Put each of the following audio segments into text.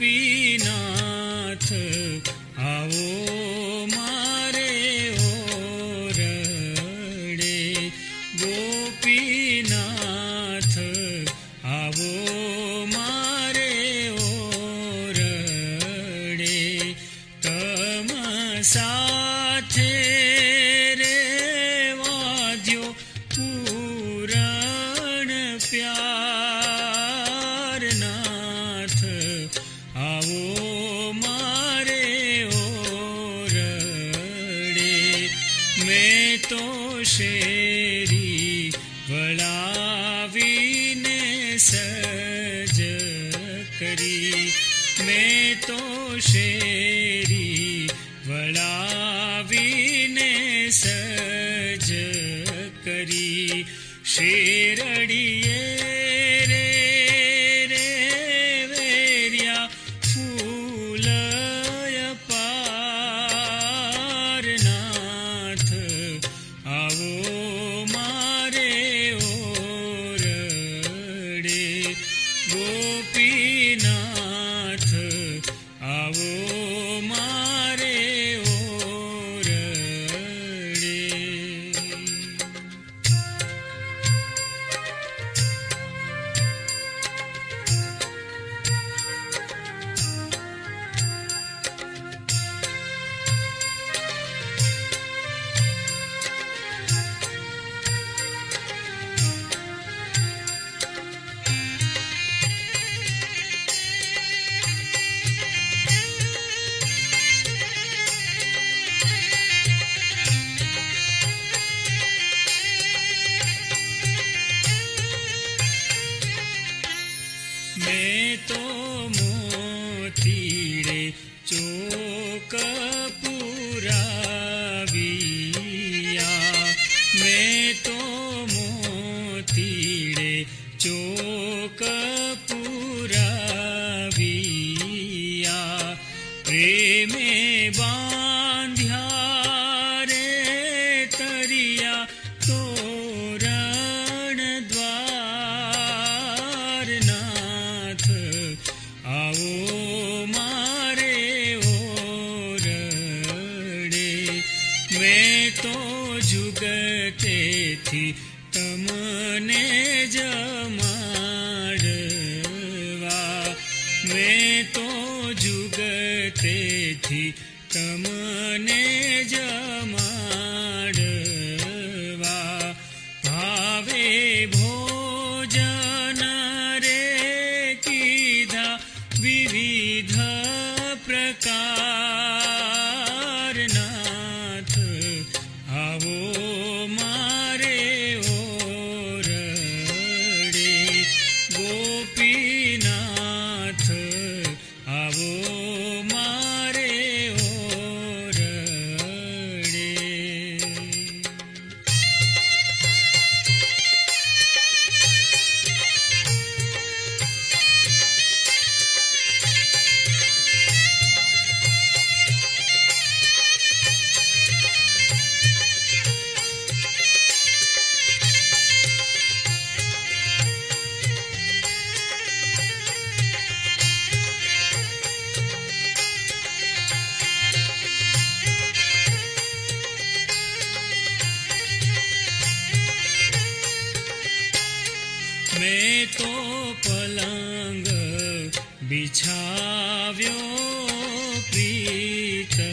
ಗೋಪಿನಾಥ ो पलङ्गो प्रीतशु।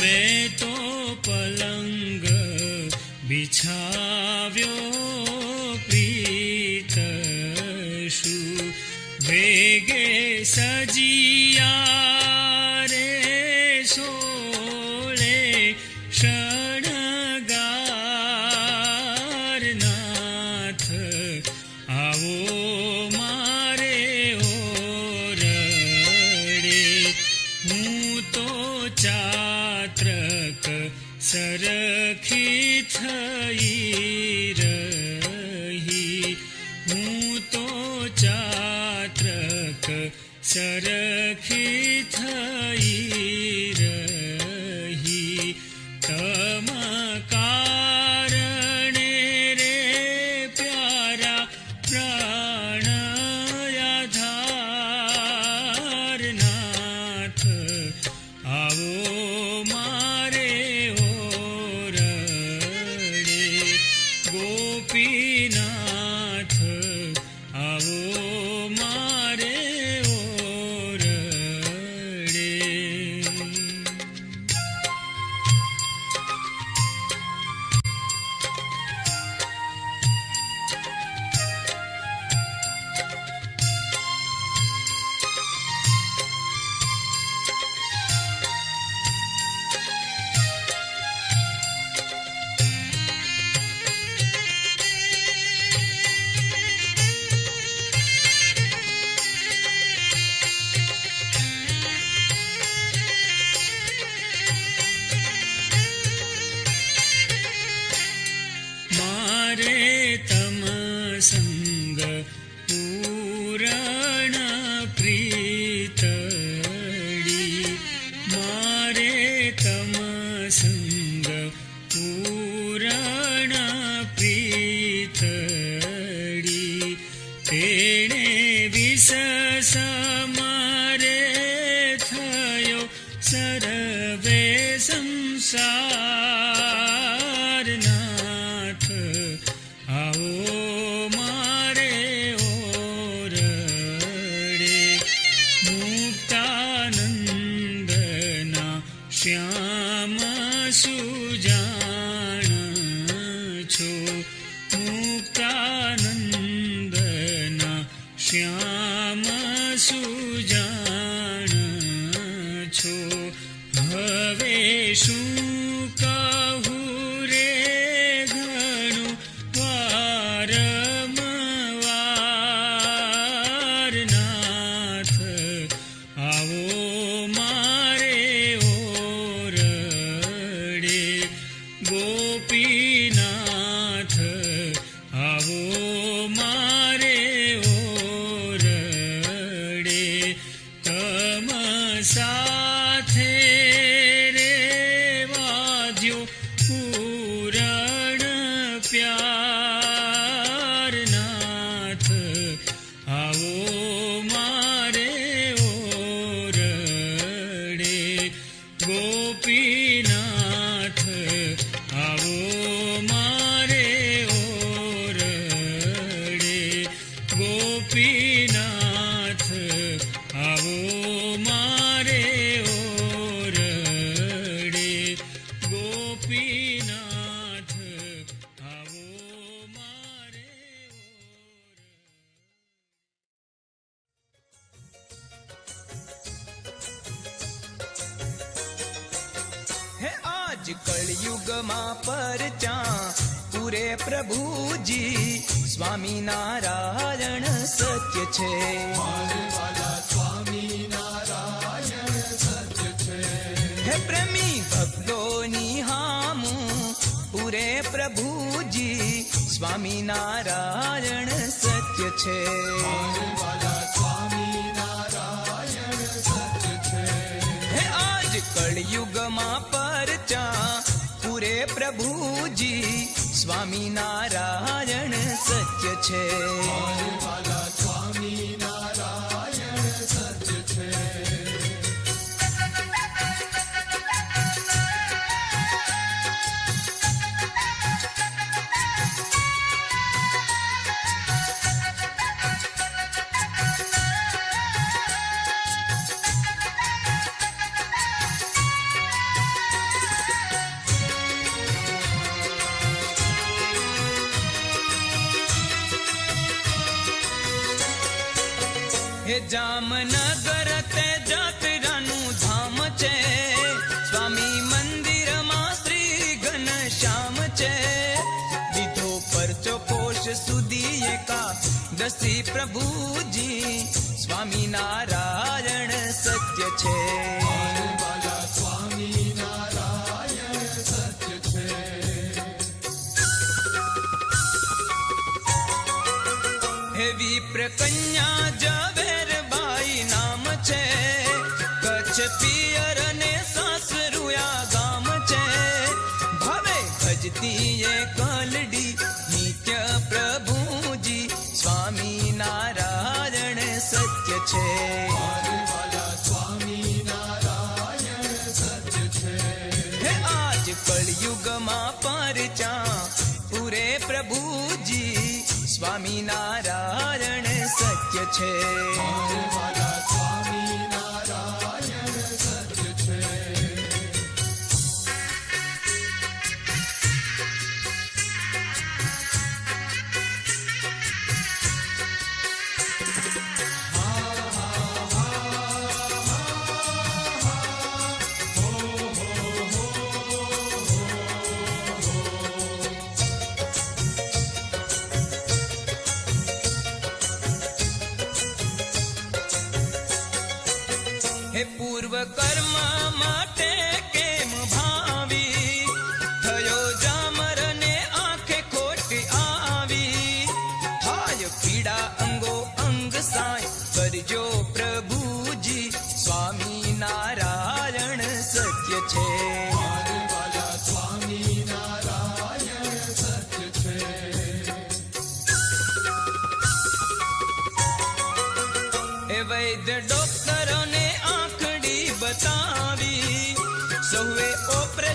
मे तो पलङ्गो प्रीतु वेगे सजी गोपीनाथ आओ Oh, my. કળયુગમાં પરચા પૂરે પ્રભુજી સ્વામિનારાયણ સત્ય છે સ્વામી નારાયણ સત્ય છે. હે આજ કળયુગમાં પરચા પૂરે પ્રભુજી સ્વામી નારાયણ સત્ય છે. હે જામનગર તે જાત્રાનું ધામ છે. સ્વામી મંદિરમાં શ્રી ઘનશ્યામ છે. દીધો પરચો કોશ સુધી એકા દસી પ્રભુજી, સ્વામી નારાયણ સત્ય છે. પ્રકંડ પહોંચ્યા. પૂરે પ્રભુજી સ્વામિનારાયણ સત્ય છે. કર્મ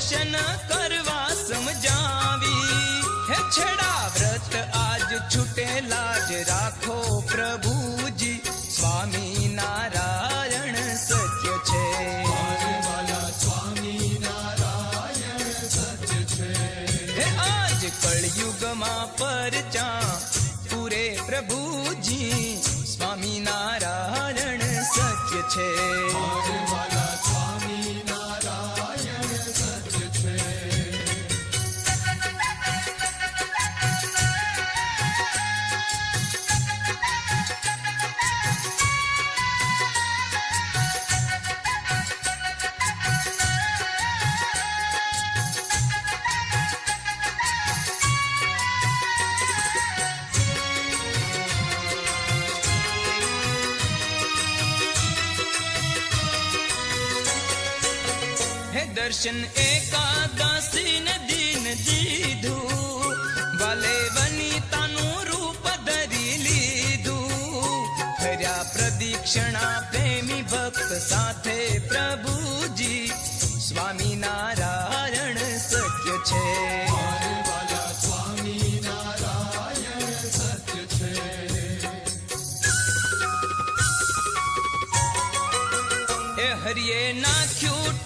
ઓપરેશન કરવા સમજાવી. હે છેડા વ્રત, આજ છૂટેલા જ રાખો પ્રભુજી. સ્વામી નારાયણ સત્ય છે. હે આજ કળયુગમાં પરચા પૂરે પ્રભુજી. સ્વામી નારાયણ સત્ય છે. દર્શન એકાદશી ને દિન દીધું વાલે વનિતાનું રૂપ ધરી લીધું. કર્યા પ્રદિક્ષણા પ્રેમી ભક્ત સાથે પ્રભુજી. સ્વામી નારાયણ સત્ય છે. એ હરિએ નાખ્યું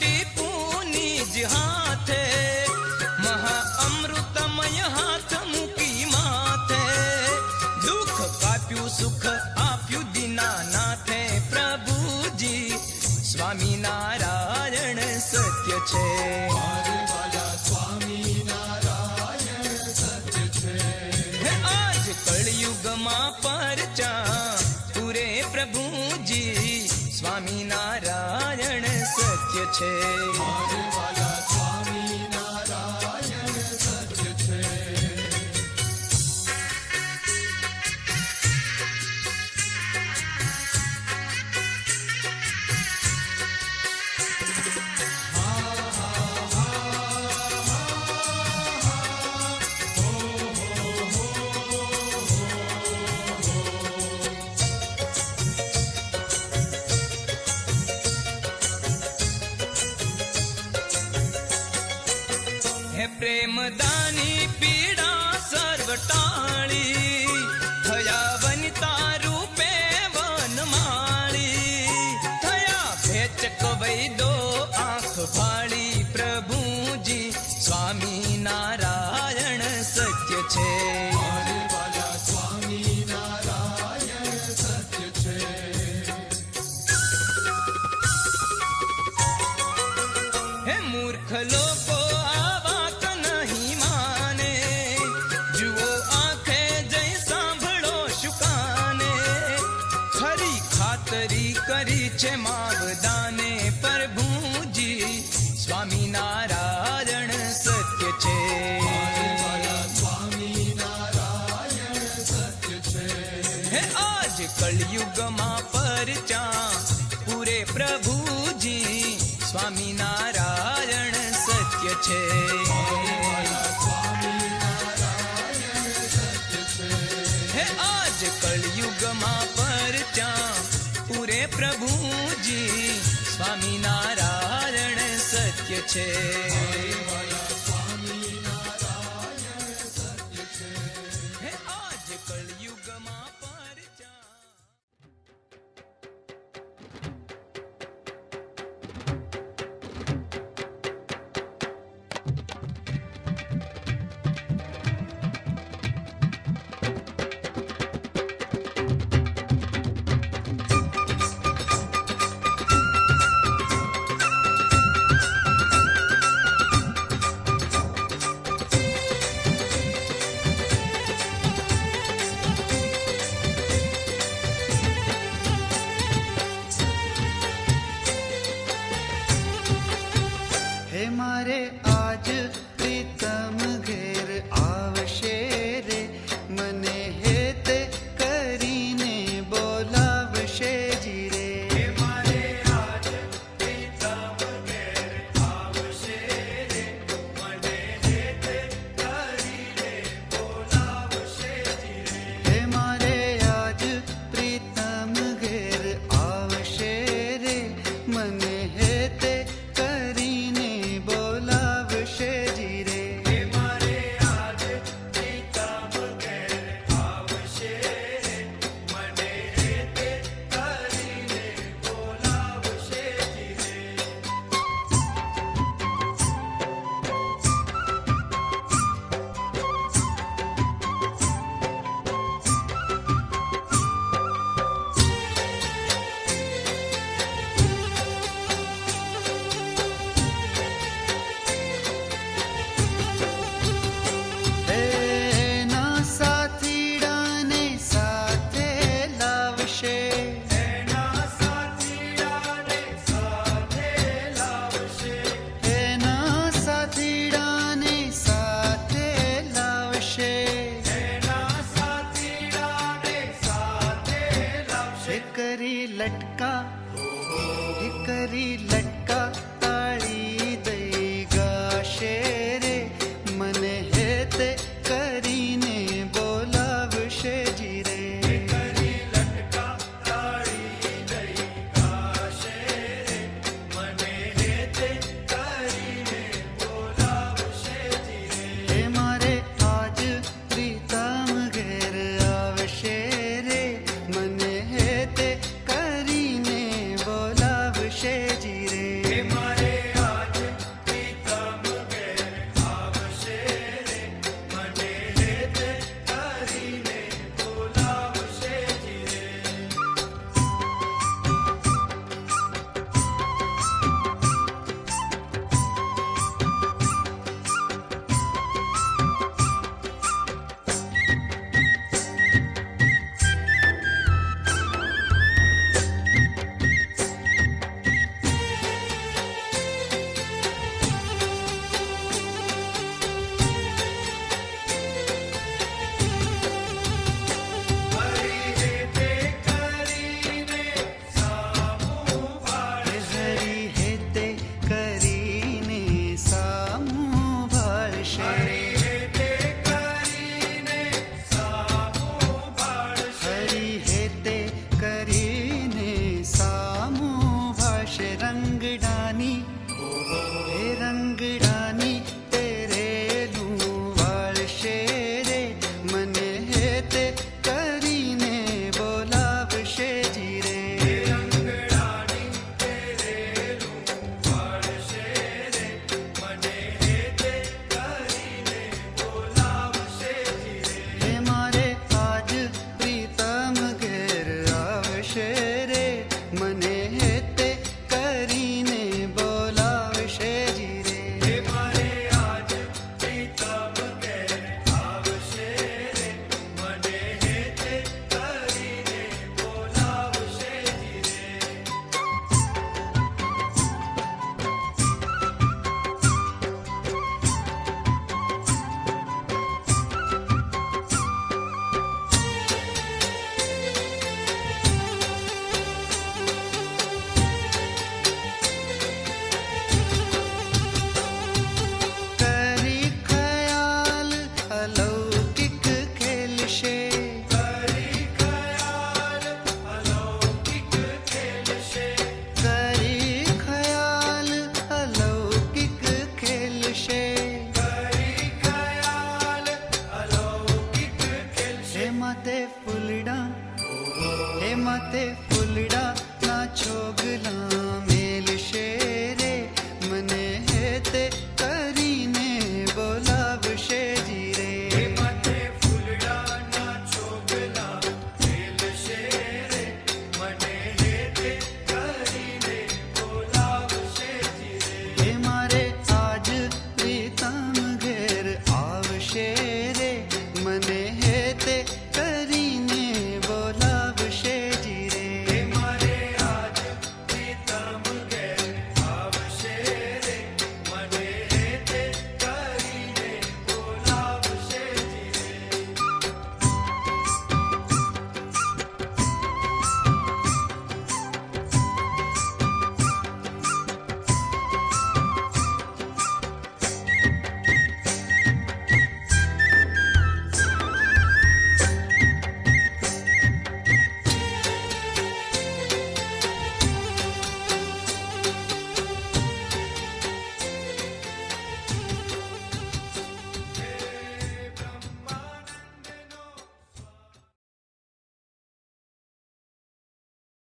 છે આજ કળયુગમાં પરચા પૂરે પ્રભુજી સ્વામી નારાયણ સત્ય છે હે આજ કળયુગમાં પરચા પૂરે પ્રભુજી સ્વામી નારાયણ સત્ય છે Oh, te